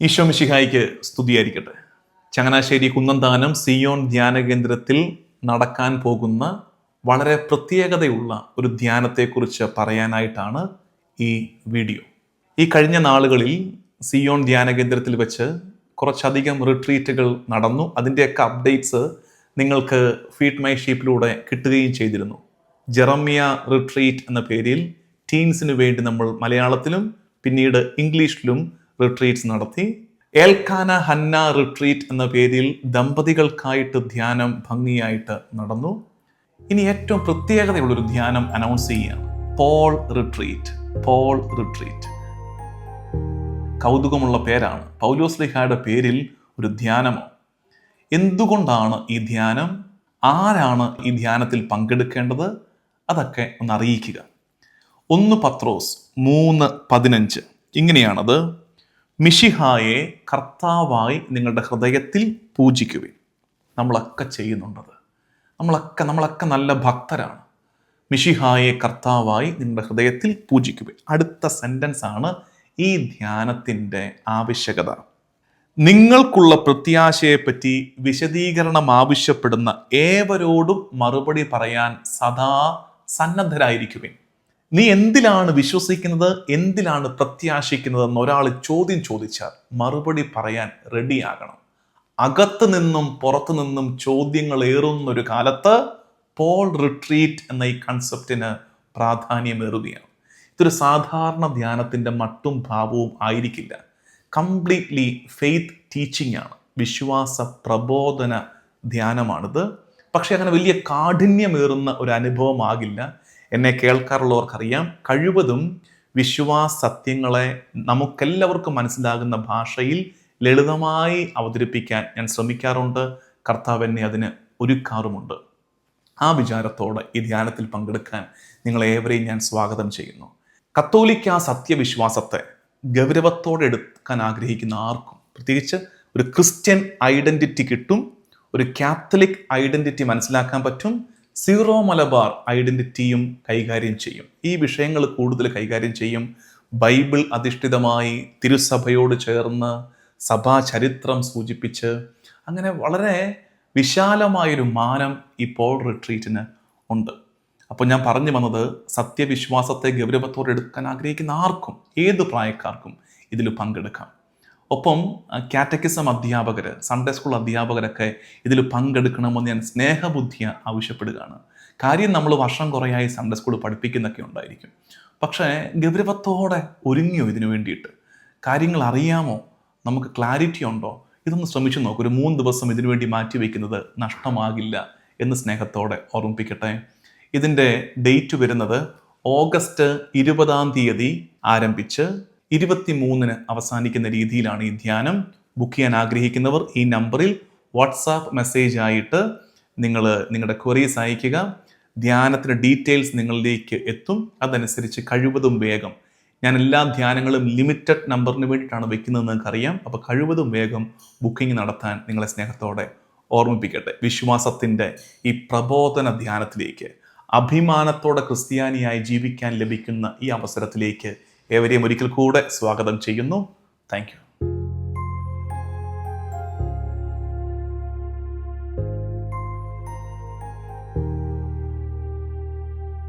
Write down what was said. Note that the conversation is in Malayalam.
ഈശോ മിശിഹായിക്ക് സ്തുതിയായിരിക്കട്ടെ. ചങ്ങനാശ്ശേരി കുന്നന്താനം സിയോൺ ധ്യാന കേന്ദ്രത്തിൽ നടക്കാൻ പോകുന്ന വളരെ പ്രത്യേകതയുള്ള ഒരു ധ്യാനത്തെക്കുറിച്ച് പറയാനായിട്ടാണ് ഈ വീഡിയോ. ഈ കഴിഞ്ഞ നാളുകളിൽ സിയോൺ ധ്യാന കേന്ദ്രത്തിൽ വെച്ച് കുറച്ചധികം റിട്രീറ്റുകൾ നടന്നു. അതിന്റെയൊക്കെ അപ്ഡേറ്റ്സ് നിങ്ങൾക്ക് ഫീഡ് മൈ ഷീപ്പിലൂടെ കിട്ടുകയും ചെയ്തിരുന്നു. ജെറമിയ റിട്രീറ്റ് എന്ന പേരിൽ ടീൻസിന് വേണ്ടി നമ്മൾ മലയാളത്തിലും പിന്നീട് ഇംഗ്ലീഷിലും റിട്രീറ്റ്സ് നടത്തി. ഏൽക്കാന ഹന്ന റിട്രീറ്റ് എന്ന പേരിൽ ദമ്പതികൾക്കായിട്ട് ധ്യാനം ഭംഗിയായിട്ട് നടന്നു. ഇനി ഏറ്റവും പ്രത്യേകതയുള്ളൊരു ധ്യാനം അനൗൺസ് ചെയ്യുകയാണ്. പോൾ റിട്രീറ്റ് പോൾ റിട്രീറ്റ് കൗതുകമുള്ള പേരാണ്. പൗലോസ് ലിഹായുടെ പേരിൽ ഒരു ധ്യാനമോ എന്തുകൊണ്ടാണ് ഈ ധ്യാനം? ആരാണ് ഈ ധ്യാനത്തിൽ പങ്കെടുക്കേണ്ടത്? അതൊക്കെ ഒന്ന് അറിയിക്കുക. ഒന്ന് പത്രോസ് മൂന്ന് പതിനഞ്ച്. ഇങ്ങനെയാണത്. മിഷിഹായെ കർത്താവായി നിങ്ങളുടെ ഹൃദയത്തിൽ പൂജിക്കുവിൻ. നമ്മളൊക്കെ ചെയ്യുന്നുണ്ടത്. നമ്മളൊക്കെ നമ്മളൊക്കെ നല്ല ഭക്തരാണ്. മിഷിഹായെ കർത്താവായി നിങ്ങളുടെ ഹൃദയത്തിൽ പൂജിക്കുവിൻ. അടുത്ത സെന്റൻസ് ആണ് ഈ ധ്യാനത്തിന്റെ ആവശ്യകത. നിങ്ങൾക്കുള്ള പ്രത്യാശയെപ്പറ്റി വിശദീകരണം ആവശ്യപ്പെടുന്ന ഏവരോടും മറുപടി പറയാൻ സദാ സന്നദ്ധരായിരിക്കുവിൻ. നീ എന്തിലാണ് വിശ്വസിക്കുന്നത്? എന്തിലാണ് പ്രത്യാശിക്കുന്നത് എന്ന് ഒരാൾ ചോദ്യം ചോദിച്ചാൽ മറുപടി പറയാൻ റെഡിയാകണം അകത്ത് നിന്നും പുറത്തു നിന്നും ചോദ്യങ്ങൾ ഏറുന്ന ഒരു കാലത്ത് പോൾ റിട്രീറ്റ് എന്ന ഈ കൺസെപ്റ്റിന് പ്രാധാന്യമേറുകയാണ്. ഇതൊരു സാധാരണ ധ്യാനത്തിന്റെ മട്ടും ഭാവവും ആയിരിക്കില്ല. കംപ്ലീറ്റ്ലി ഫെയ്ത്ത് ടീച്ചിങ് ആണ്. വിശ്വാസ പ്രബോധന ധ്യാനമാണിത്. പക്ഷേ അങ്ങനെ വലിയ കാഠിന്യമേറുന്ന ഒരു അനുഭവമാകില്ല. എന്നെ കേൾക്കാറുള്ളവർക്കറിയാം. കഴിവതും വിശ്വാസത്യങ്ങളെ നമുക്കെല്ലാവർക്കും മനസ്സിലാകുന്ന ഭാഷയിൽ ലളിതമായി അവതരിപ്പിക്കാൻ ഞാൻ ശ്രമിക്കാറുണ്ട്. കർത്താവ് എന്നെ അതിന് ഒരുക്കാറുമുണ്ട്. ആ വിചാരത്തോടെ ഈ ധ്യാനത്തിൽ പങ്കെടുക്കാൻ നിങ്ങളേവരെയും ഞാൻ സ്വാഗതം ചെയ്യുന്നു. കത്തോലിക്ക സത്യവിശ്വാസത്തെ ഗൗരവത്തോടെ എടുക്കാൻ ആഗ്രഹിക്കുന്ന ആർക്കും പ്രത്യേകിച്ച് ഒരു ക്രിസ്ത്യൻ ഐഡന്റിറ്റി കിട്ടും ഒരു കാത്തലിക് ഐഡന്റിറ്റി മനസ്സിലാക്കാൻ പറ്റും സീറോ മലബാർ ഐഡന്റിറ്റിയും കൈകാര്യം ചെയ്യും. ഈ വിഷയങ്ങൾ കൂടുതൽ കൈകാര്യം ചെയ്യും. ബൈബിൾ അധിഷ്ഠിതമായി തിരുസഭയോട് ചേർന്ന് സഭാ ചരിത്രം സൂചിപ്പിച്ച് അങ്ങനെ വളരെ വിശാലമായൊരു മാനം ഇപ്പോൾ പോൾ റിട്രീറ്റിന് ഉണ്ട്. അപ്പോൾ ഞാൻ പറഞ്ഞു വന്നത് സത്യവിശ്വാസത്തെ ഗൗരവത്തോടെ എടുക്കാൻ ആഗ്രഹിക്കുന്ന ആർക്കും ഏത് പ്രായക്കാർക്കും ഇതിൽ പങ്കെടുക്കാം. ഒപ്പം കാറ്റക്കിസം അധ്യാപകർ സൺഡേ സ്കൂൾ അധ്യാപകരൊക്കെ ഇതിൽ പങ്കെടുക്കണമെന്ന് ഞാൻ സ്നേഹബുദ്ധിയ ആവശ്യപ്പെടുകയാണ്. കാര്യം നമ്മൾ വർഷം കുറേയായി സൺഡേ സ്കൂൾ പഠിപ്പിക്കുന്നൊക്കെ ഉണ്ടായിരിക്കും. പക്ഷേ ഗൗരവത്തോടെ ഒരുങ്ങിയോ ഇതിനു വേണ്ടിയിട്ട്? കാര്യങ്ങൾ അറിയാമോ? നമുക്ക് ക്ലാരിറ്റി ഉണ്ടോ? ഇതൊന്ന് ശ്രമിച്ചു നോക്കും. ഒരു മൂന്ന് ദിവസം ഇതിനു വേണ്ടി മാറ്റി വയ്ക്കുന്നത് നഷ്ടമാകില്ല എന്ന് സ്നേഹത്തോടെ ഓർമ്മിപ്പിക്കട്ടെ. ഇതിന്റെ ഡേറ്റ് വരുന്നത് ഓഗസ്റ്റ് ഇരുപതാം തീയതി ആരംഭിച്ച് ഇരുപത്തി മൂന്നിന് അവസാനിക്കുന്ന രീതിയിലാണ് ഈ ധ്യാനം. ബുക്ക് ചെയ്യാൻ ആഗ്രഹിക്കുന്നവർ ഈ നമ്പറിൽ വാട്സാപ്പ് മെസ്സേജ് ആയിട്ട് നിങ്ങൾ നിങ്ങളുടെ ക്വറീസ് അയയ്ക്കുക. ധ്യാനത്തിന്റെ ഡീറ്റെയിൽസ് നിങ്ങളിലേക്ക് എത്തും. അതനുസരിച്ച് കഴിവതും വേഗം. ഞാൻ എല്ലാ ധ്യാനങ്ങളും ലിമിറ്റഡ് നമ്പറിന് വേണ്ടിയിട്ടാണ് വെക്കുന്നതെന്ന് നിങ്ങൾക്കറിയാം. അപ്പോൾ കഴിവതും വേഗം ബുക്കിംഗ് നടത്താൻ നിങ്ങളെ സ്നേഹത്തോടെ ഓർമ്മിപ്പിക്കട്ടെ. വിശ്വാസത്തിന്റെ ഈ പ്രബോധന ധ്യാനത്തിലേക്ക് അഭിമാനത്തോടെ ക്രിസ്ത്യാനിയായി ജീവിക്കാൻ ലഭിക്കുന്ന ഈ അവസരത്തിലേക്ക് ഏവരെയും ഒരിക്കൽ കൂടെ സ്വാഗതം ചെയ്യുന്നു. താങ്ക്